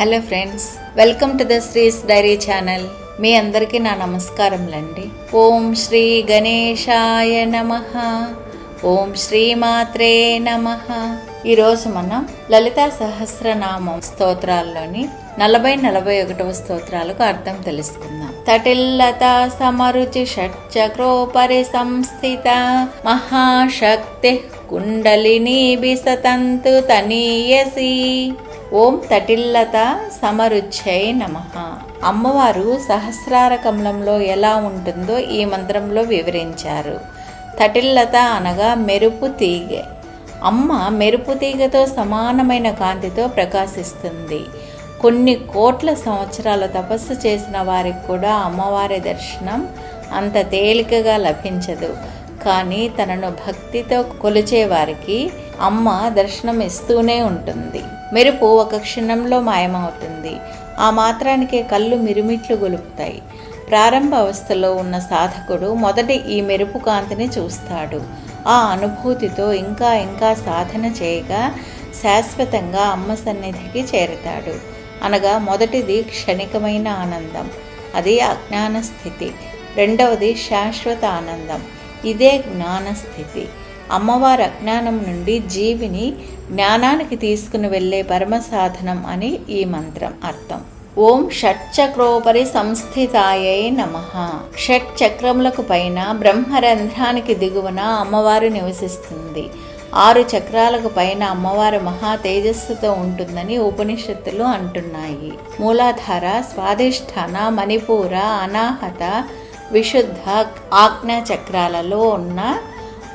Hello friends welcome to the Shree's diary channel. మీ అందరికీ నా నమస్కారములండి ఓం శ్రీ గణేశాయ నమ. ఓం శ్రీ మాత్రే నమ. ఈరోజు మనం లలితా సహస్రనామం స్తోత్రాల్లోని నలభై నలభై ఒకటవ స్తోత్రాలకు అర్థం తెలుసుకుందాం. తటిల్లత సమరుచి షట్చక్రోపరి సంస్థిత మహాశక్తి కుండలిని బిసతంతు తనీయసి. ఓం తటిల్లత సమరుచ్చై నమ. అమ్మవారు సహస్రార కమలంలో ఎలా ఉంటుందో ఈ మంత్రంలో వివరించారు. తటిల్లత అనగా మెరుపు తీగె. అమ్మ మెరుపు తీగతో సమానమైన కాంతితో ప్రకాశిస్తుంది. కొన్ని కోట్ల సంవత్సరాల తపస్సు చేసిన వారికి కూడా అమ్మవారి దర్శనం అంత తేలికగా లభించదు. కానీ తనను భక్తితో కొలిచేవారికి అమ్మ దర్శనం ఇస్తూనే ఉంటుంది. మెరుపు ఒక క్షణంలో మాయమవుతుంది. ఆ మాత్రానికే కళ్ళు మిరుమిట్లు గొలుపుతాయి. ప్రారంభ అవస్థలో ఉన్న సాధకుడు మొదటి ఈ మెరుపు కాంతిని చూస్తాడు. ఆ అనుభూతితో ఇంకా ఇంకా సాధన చేయగా శాశ్వతంగా అమ్మ సన్నిధికి చేరతాడు. అనగా మొదటిది క్షణికమైన ఆనందం. అది అజ్ఞాన స్థితి రెండవది శాశ్వత ఆనందం. ఇదే జ్ఞానస్థితి. అమ్మవారి అజ్ఞానం నుండి జీవిని జ్ఞానానికి తీసుకుని వెళ్ళే పరమ సాధనం అని ఈ మంత్రం అర్థం. ఓం షట్చక్రోపరి సంస్థితాయై నమ. షట్ చక్రములకు పైన బ్రహ్మరంధ్రానికి దిగువన అమ్మవారు నివసిస్తుంది. ఆరు చక్రాలకు పైన అమ్మవారు మహా తేజస్సుతో ఉంటుందని ఉపనిషత్తులు అంటున్నాయి. మూలాధార స్వాధిష్టాన మణిపూర అనాహత విశుద్ధ ఆజ్ఞా చక్రాలలో ఉన్న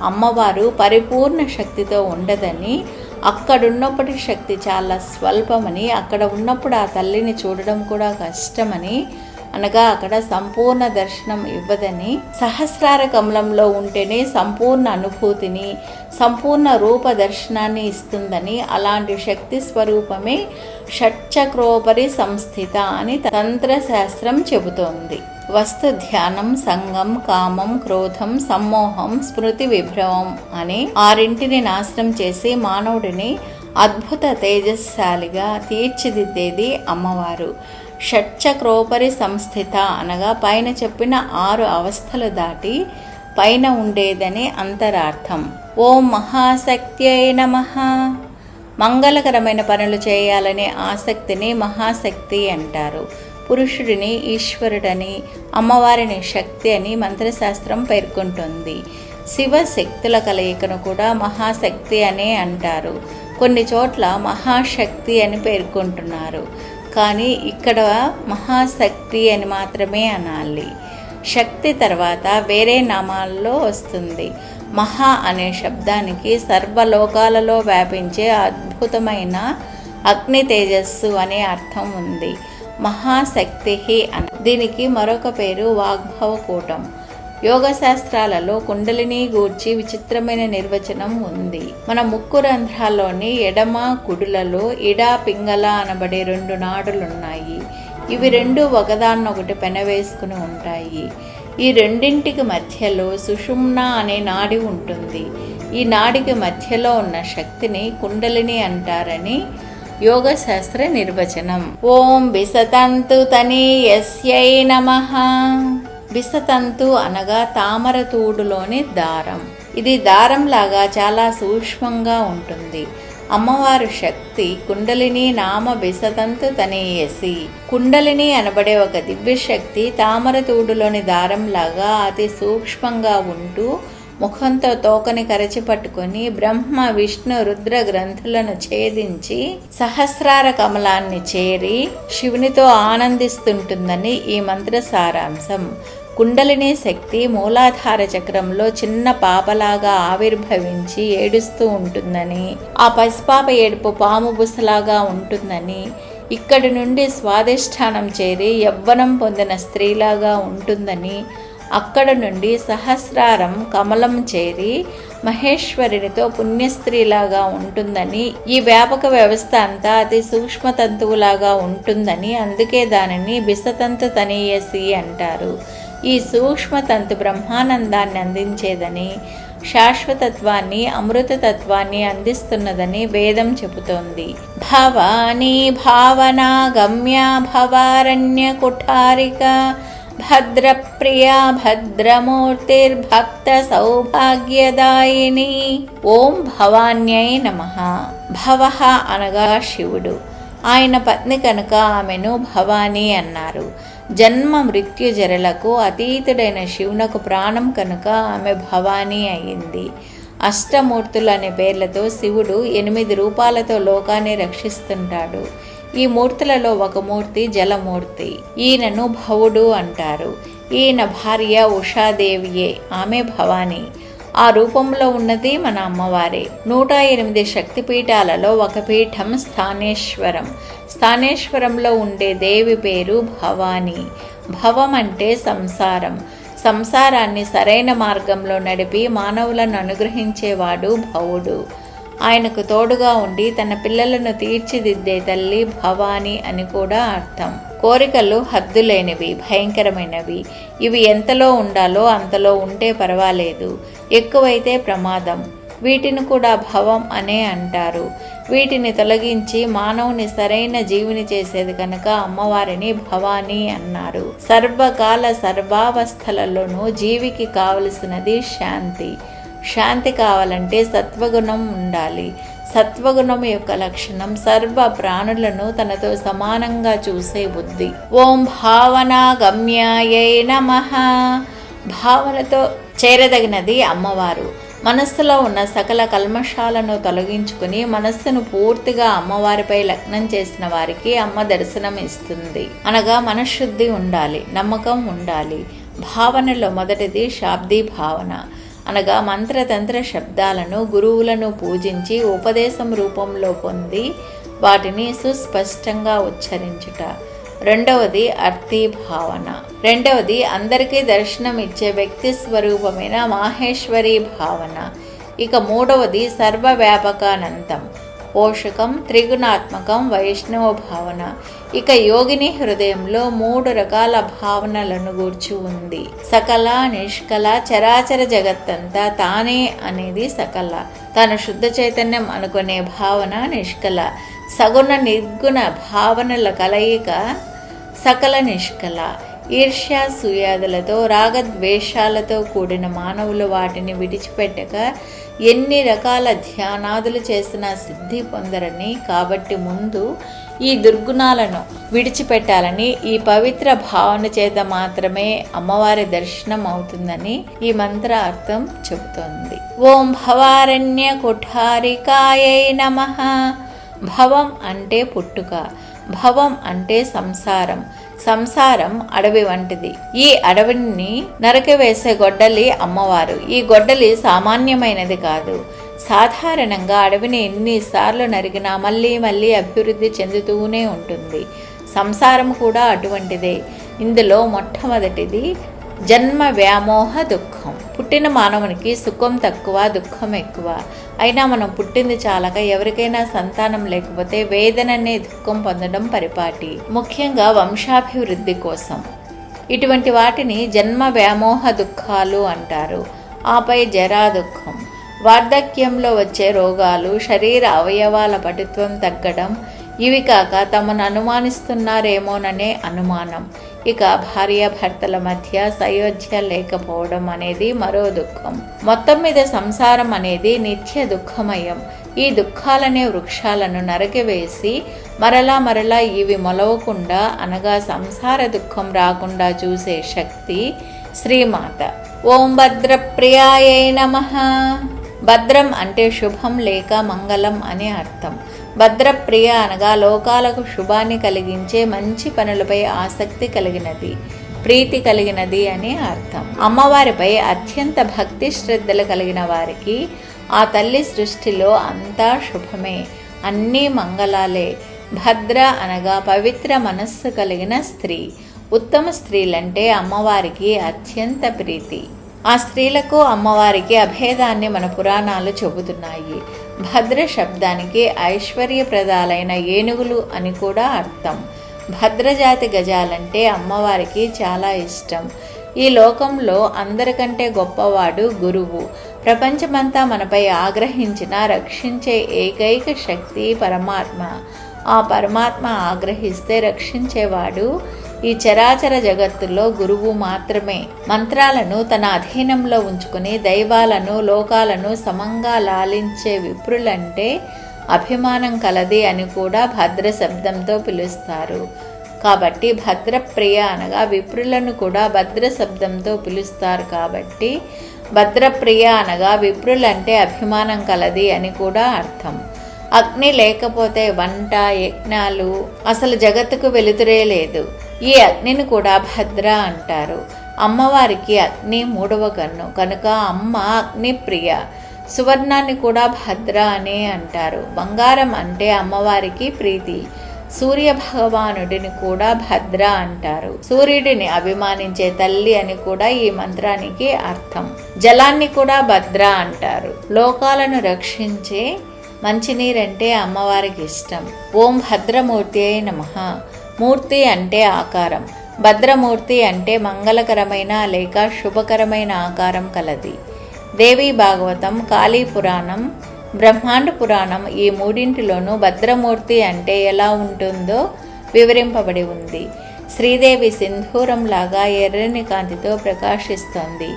అమ్మవారు పరిపూర్ణ శక్తితో ఉండదని అక్కడున్నప్పటి శక్తి చాలా స్వల్పమని అక్కడ ఉన్నప్పుడు ఆ తల్లిని చూడడం కూడా కష్టమని అనగా అక్కడ సంపూర్ణ దర్శనం ఇవ్వదని సహస్రార కమలంలో ఉంటేనే సంపూర్ణ అనుభూతిని సంపూర్ణ రూప దర్శనాన్ని ఇస్తుందని అలాంటి శక్తి స్వరూపమే షట్చక్రోపరి సంస్థిత అని తంత్రశాస్త్రం చెబుతోంది. వస్తు ధ్యానం సంగం కామం క్రోధం సమ్మోహం స్మృతి విభ్రమం అని ఆరింటిని నాశనం చేసి మానవుడిని అద్భుత తేజస్శాలిగా తీర్చిదిద్దేది అమ్మవారు. షట్చక్రోపరి సంస్థిత అనగా పైన చెప్పిన ఆరు అవస్థలు దాటి పైన ఉండేదని అంతరార్థం. ఓం మహాశక్త్యై నమ. మంగళకరమైన పనులు చేయాలనే ఆసక్తిని మహాశక్తి అంటారు. పురుషుడిని ఈశ్వరుడని అమ్మవారిని శక్తి అని మంత్రశాస్త్రం పేర్కొంటుంది. శివ శక్తుల కలయికను కూడా మహాశక్తి అనే అంటారు. కొన్ని చోట్ల మహాశక్తి అని పేర్కొంటున్నారు. కానీ ఇక్కడ మహాశక్తి అని మాత్రమే అనాలి. శక్తి తర్వాత వేరే నామాల్లో వస్తుంది. మహా అనే శబ్దానికి సర్వలోకాలలో వ్యాపించే అద్భుతమైన అగ్ని తేజస్సు అనే అర్థం ఉంది. మహాశక్తి అని. దీనికి మరొక పేరు వాగ్భవకూటం. యోగ శాస్త్రాలలో కుండలిని గూర్చి విచిత్రమైన నిర్వచనం ఉంది. మన ముక్కు రంధ్రాల్లోని ఎడమ కుడులలో ఇడా పింగళ అనబడే రెండు నాడులున్నాయి. ఇవి రెండు ఒకదాన్నొకటి పెనవేసుకుని ఉంటాయి. ఈ రెండింటికి మధ్యలో సుషుమ్న అనే నాడి ఉంటుంది. ఈ నాడికి మధ్యలో ఉన్న శక్తిని కుండలిని అంటారని యోగశాస్త్ర నిర్వచనం. ఓం బిసతంతు తని యస్యై నమ. బిసతంతు అనగా తామర తూడులోని దారం. ఇది దారంలాగా చాలా సూక్ష్మంగా ఉంటుంది. అమ్మవారు శక్తి కుండలిని నామ బిసతంతు తనేయసి కుండలిని అనబడే ఒక దివ్య శక్తి తామర తూడులోని దారంలాగా అతి సూక్ష్మంగా ఉంటూ ముఖంతో తోకని కరచిపట్టుకొని బ్రహ్మ విష్ణు రుద్ర గ్రంథులను ఛేదించి సహస్రార కమలాన్ని చేరి శివునితో ఆనందిస్తుంటుందని ఈ మంత్ర సారాంశం. కుండలిని శక్తి మూలాధార చక్రంలో చిన్న పాపలాగా ఆవిర్భవించి ఏడుస్తూ ఉంటుందని ఆ పసిపాప ఏడుపు పాము బుసలాగా ఉంటుందని ఇక్కడి నుండి స్వాధిష్టానం చేరి యవ్వనం పొందిన స్త్రీలాగా ఉంటుందని అక్కడ నుండి సహస్రారం కమలం చేరి మహేశ్వరునితో పుణ్యస్త్రీలాగా ఉంటుందని ఈ వ్యాపక వ్యవస్థ అంతా అతి సూక్ష్మ తంతువులాగా ఉంటుందని అందుకే దానిని బిసతంతు తనీయసి అంటారు. ఈ సూక్ష్మతంతు బ్రహ్మానందాన్ని అందించేదని శాశ్వతత్వాన్ని అమృతతత్వాన్ని అందిస్తున్నదని వేదం చెబుతోంది. భవానీ భావన గమ్య భవారణ్య కుఠారిక భద్రప్రియా భద్రమూర్తిర్భక్త సౌభాగ్యదాయిని ఓం భవాన్యై నమ. భవ అనగా శివుడు. ఆయన పత్ని కనుక ఆమెను భవానీ అన్నారు. జన్మ మృత్యు జరలకు అతీతుడైన శివునకు ప్రాణం కనుక ఆమె భవానీ అయింది. అష్టమూర్తులు అనే పేర్లతో శివుడు ఎనిమిది రూపాలతో లోకాన్ని రక్షిస్తుంటాడు. ఈ మూర్తులలో ఒక మూర్తి జలమూర్తి. ఈయనను భవుడు అంటారు. ఈయన భార్య ఉషాదేవియే. ఆమె భవాని. ఆ రూపంలో ఉన్నది మన అమ్మవారే. నూట ఎనిమిది శక్తిపీఠాలలో ఒక పీఠం స్థానేశ్వరం. స్థానేశ్వరంలో ఉండే దేవి పేరు భవాని. భవం అంటే సంసారం. సంసారాన్ని సరైన మార్గంలో నడిపి మానవులను అనుగ్రహించేవాడు భవుడు. ఆయనకు తోడుగా ఉండి తన పిల్లలను తీర్చిదిద్దే తల్లి భవాని అని కూడా అర్థం. కోరికలు హద్దులేనివి భయంకరమైనవి. ఇవి ఎంతలో ఉండాలో అంతలో ఉంటే పర్వాలేదు. ఎక్కువైతే ప్రమాదం. వీటిని కూడా భవం అనే అంటారు. వీటిని తొలగించి మానవుని సరైన జీవిని చేసేది కనుక అమ్మవారిని భవాని అన్నారు. సర్వకాల సర్వావస్థలలోనూ జీవికి కావలసినది శాంతి. శాంతి కావాలంటే సత్వగుణం ఉండాలి. సత్వగుణం యొక్క లక్షణం సర్వ ప్రాణులను తనతో సమానంగా చూసే బుద్ధి. ఓం భావన గమ్యాయై నమ. భావనతో చేరదగినది అమ్మవారు. మనస్సులో ఉన్న సకల కల్మషాలను తొలగించుకుని మనస్సును పూర్తిగా అమ్మవారిపై లగ్నం చేసిన వారికి అమ్మ దర్శనం ఇస్తుంది. అనగా మనశ్శుద్ధి ఉండాలి నమ్మకం ఉండాలి. భావనలో మొదటిది శాబ్దీ భావన. అనగా మంత్రతంత్ర శబ్దాలను గురువులను పూజించి ఉపదేశం రూపంలో పొంది వాటిని సుస్పష్టంగా ఉచ్చరించుట. రెండవది అర్థి భావన. రెండవది అందరికీ దర్శనం ఇచ్చే వ్యక్తి స్వరూపమైన మాహేశ్వరి భావన. ఇక మూడవది సర్వవ్యాపకానంతం పోషకం త్రిగుణాత్మకం వైష్ణవ భావన. ఇక యోగిని హృదయంలో మూడు రకాల భావనలను గూర్చి ఉంది. సకల నిష్కల చరాచర జగత్తంతా తానే అనేది సకల. తన శుద్ధ చైతన్యం అనుకునే భావన నిష్కల. సగుణ నిర్గుణ భావనల కలయిక సకల నిష్కల. ఈర్ష్య సుయాదులతో రాగద్వేషాలతో కూడిన మానవులు వాటిని విడిచిపెట్టక ఎన్ని రకాల ధ్యానాదులు చేసినా సిద్ధి పొందరని. కాబట్టి ముందు ఈ దుర్గుణాలను విడిచిపెట్టాలని ఈ పవిత్ర భావన చేత మాత్రమే అమ్మవారి దర్శనం అవుతుందని ఈ మంత్ర అర్థం చెబుతోంది. ఓం భవారణ్య కుఠారికాయై నమ. భవం అంటే పుట్టుక భవం అంటే సంసారం సంసారం అడవి వంటిది. ఈ అడవిని నరకవేసే గొడ్డలి అమ్మవారు. ఈ గొడ్డలి సామాన్యమైనది కాదు. సాధారణంగా అడవిని ఎన్నిసార్లు నరికినా మళ్ళీ మళ్ళీ అభివృద్ధి చెందుతూనే ఉంటుంది. సంసారం కూడా అటువంటిదే. ఇందులో మొట్టమొదటిది జన్మ వ్యామోహ దుఃఖం. పుట్టిన మానవునికి సుఖం తక్కువ దుఃఖం ఎక్కువ. అయినా మనం పుట్టింది చాలక ఎవరికైనా సంతానం లేకపోతే వేదననే దుఃఖం పొందడం పరిపాటి. ముఖ్యంగా వంశాభివృద్ధి కోసం. ఇటువంటి వాటిని జన్మ వ్యామోహ దుఃఖాలు అంటారు. ఆపై జరా దుఃఖం. వార్ధక్యంలో వచ్చే రోగాలు శరీర అవయవాల పటుత్వం తగ్గడం ఇవి కాక తమను అనుమానిస్తున్నారేమోననే అనుమానం. ఇక భార్యాభర్తల మధ్య సయోధ్య లేకపోవడం అనేది మరో దుఃఖం. మొత్తం మీద సంసారం అనేది నిత్య దుఃఖమయం. ఈ దుఃఖాలనే వృక్షాలను నరకివేసి మరలా మరలా ఇవి మొలవకుండా అనగా సంసార దుఃఖం రాకుండా చూసే శక్తి శ్రీమాత. ఓం భద్రప్రియాయ నమ. భద్రం అంటే శుభం లేక మంగళం అని అర్థం. భద్రప్రియ అనగా లోకాలకు శుభాన్ని కలిగించే మంచి పనులపై ఆసక్తి కలిగినది ప్రీతి కలిగినది అని అర్థం. అమ్మవారిపై అత్యంత భక్తి శ్రద్ధలు కలిగిన వారికి ఆ తల్లి సృష్టిలో అంతా శుభమే అన్నీ మంగళాలే. భద్ర అనగా పవిత్ర మనస్సు కలిగిన స్త్రీ. ఉత్తమ స్త్రీలంటే అమ్మవారికి అత్యంత ప్రీతి. ఆ స్త్రీలకు అమ్మవారికి అభేదాన్ని మన పురాణాలు చెబుతున్నాయి. భద్ర శబ్దానికి ఐశ్వర్యప్రదాలైన ఏనుగులు అని కూడా అర్థం. భద్రజాతి గజాలంటే అమ్మవారికి చాలా ఇష్టం. ఈ లోకంలో అందరికంటే గొప్పవాడు గురువు. ప్రపంచమంతా మనపై ఆగ్రహించిన రక్షించే ఏకైక శక్తి పరమాత్మ. ఆ పరమాత్మ ఆగ్రహిస్తే రక్షించేవాడు ఈ చరాచర జగత్తులో గురువు మాత్రమే. మంత్రాలను తన అధీనంలో ఉంచుకుని దైవాలను లోకాలను సమంగా లాలించే విప్రులంటే అభిమానం కలది అని కూడా భద్ర శబ్దంతో పిలుస్తారు. కాబట్టి భద్రప్రియ అనగా విప్రులను కూడా భద్ర శబ్దంతో పిలుస్తారు కాబట్టి భద్రప్రియ అనగా విప్రులంటే అభిమానం కలది అని కూడా అర్థం. అగ్ని లేకపోతే వంట యజ్ఞాలు అసలు జగత్తుకు వెలుతురే లేదు. ఈ అగ్నిని కూడా భద్ర అంటారు. అమ్మవారికి అగ్ని మూడవ కన్ను. కనుక అమ్మ అగ్ని ప్రియ సువర్ణాన్ని కూడా భద్ర అనే అంటారు. బంగారం అంటే అమ్మవారికి ప్రీతి. సూర్య భగవానుడిని కూడా భద్ర అంటారు. సూర్యుడిని అభిమానించే తల్లి అని కూడా ఈ మంత్రానికి అర్థం. జలాన్ని కూడా భద్ర అంటారు. లోకాలను రక్షించే మంచినీరంటే అమ్మవారికి ఇష్టం ఓం భద్రమూర్తి అయి నమ. మూర్తి అంటే ఆకారం. భద్రమూర్తి అంటే మంగళకరమైన లేక శుభకరమైన ఆకారం కలది. దేవీ భాగవతం కాళీ పురాణం బ్రహ్మాండ పురాణం ఈ మూడింటిలోనూ భద్రమూర్తి అంటే ఎలా ఉంటుందో వివరింపబడి ఉంది. శ్రీదేవి సింధూరంలాగా ఎర్రని కాంతితో ప్రకాశిస్తోంది.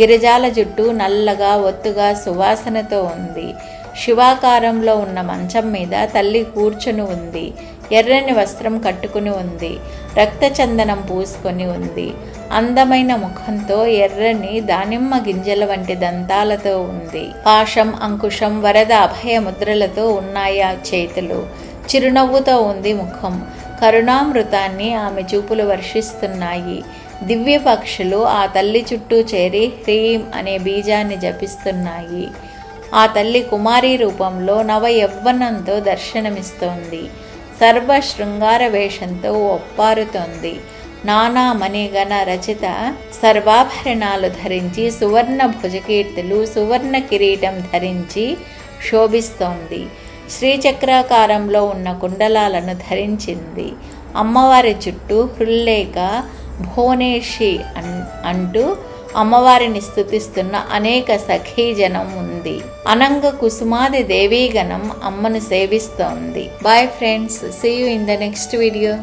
గిరిజాల జుట్టు నల్లగా ఒత్తుగా సువాసనతో ఉంది. శివాకారంలో ఉన్న మంచం మీద తల్లి కూర్చుని ఉంది. ఎర్రని వస్త్రం కట్టుకుని ఉంది. రక్తచందనం పూసుకొని ఉంది. అందమైన ముఖంతో ఎర్రని దానిమ్మ గింజల వంటి దంతాలతో ఉంది. పాశం అంకుశం వరద అభయ ముద్రలతో ఉన్నాయి ఆ చేతులు. చిరునవ్వుతో ఉంది ముఖం. కరుణామృతాన్ని ఆమె చూపులు వర్షిస్తున్నాయి. దివ్య పక్షులు ఆ తల్లి చుట్టూ చేరి హ్రీం అనే బీజాన్ని జపిస్తున్నాయి. ఆ తల్లి కుమారి రూపంలో నవ యవ్వనంతో దర్శనమిస్తోంది. సర్వ శృంగార వేషంతో ఒప్పారుతోంది. నానామణిగణ రచిత సర్వాభరణాలు ధరించి సువర్ణ భుజకీర్తులు సువర్ణ కిరీటం ధరించి శోభిస్తోంది. శ్రీచక్రాకారంలో ఉన్న కుండలాలను ధరించింది. అమ్మవారి చుట్టూ హృల్లేక భువనేషి అన్ అంటూ అమ్మవారిని స్థుతిస్తున్న అనేక సఖీజనం ఉంది. అనంగ కుసుమాది దేవీగణం అమ్మను సేవిస్తోంది. Bye friends see you in the next video